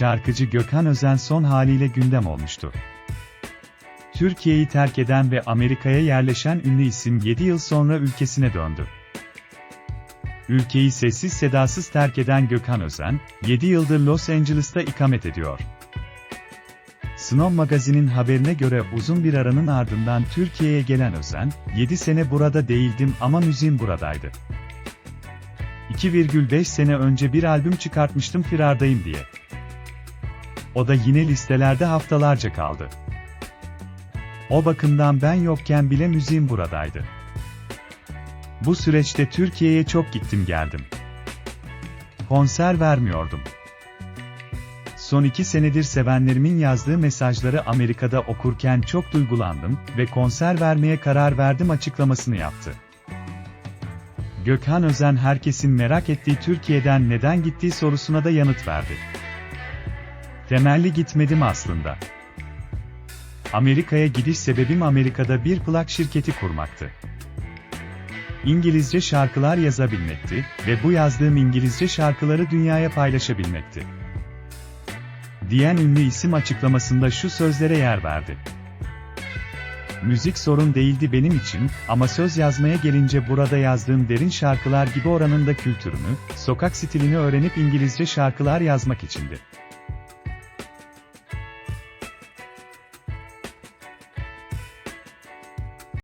şarkıcı Gökhan Özen son haliyle gündem olmuştu. Türkiye'yi terk eden ve Amerika'ya yerleşen ünlü isim 7 yıl sonra ülkesine döndü. Ülkeyi sessiz sedasız terk eden Gökhan Özen, 7 yıldır Los Angeles'ta ikamet ediyor. Snow Magazin'in haberine göre uzun bir aranın ardından Türkiye'ye gelen Özen, 7 sene burada değildim ama müziğim buradaydı. 2,5 sene önce bir albüm çıkartmıştım firardayım diye. O da yine listelerde haftalarca kaldı. O bakımdan ben yokken bile müziğim buradaydı. Bu süreçte Türkiye'ye çok gittim geldim. Konser vermiyordum. Son iki senedir sevenlerimin yazdığı mesajları Amerika'da okurken çok duygulandım ve konser vermeye karar verdim açıklamasını yaptı. Gökhan Özen herkesin merak ettiği Türkiye'den neden gittiği sorusuna da yanıt verdi. Temelli gitmedim aslında. Amerika'ya gidiş sebebim Amerika'da bir plak şirketi kurmaktı. İngilizce şarkılar yazabilmekti ve bu yazdığım İngilizce şarkıları dünyaya paylaşabilmekti. Diyen ünlü isim açıklamasında şu sözlere yer verdi. Müzik sorun değildi benim için ama söz yazmaya gelince burada yazdığım derin şarkılar gibi oranın da kültürünü, sokak stilini öğrenip İngilizce şarkılar yazmak içindi.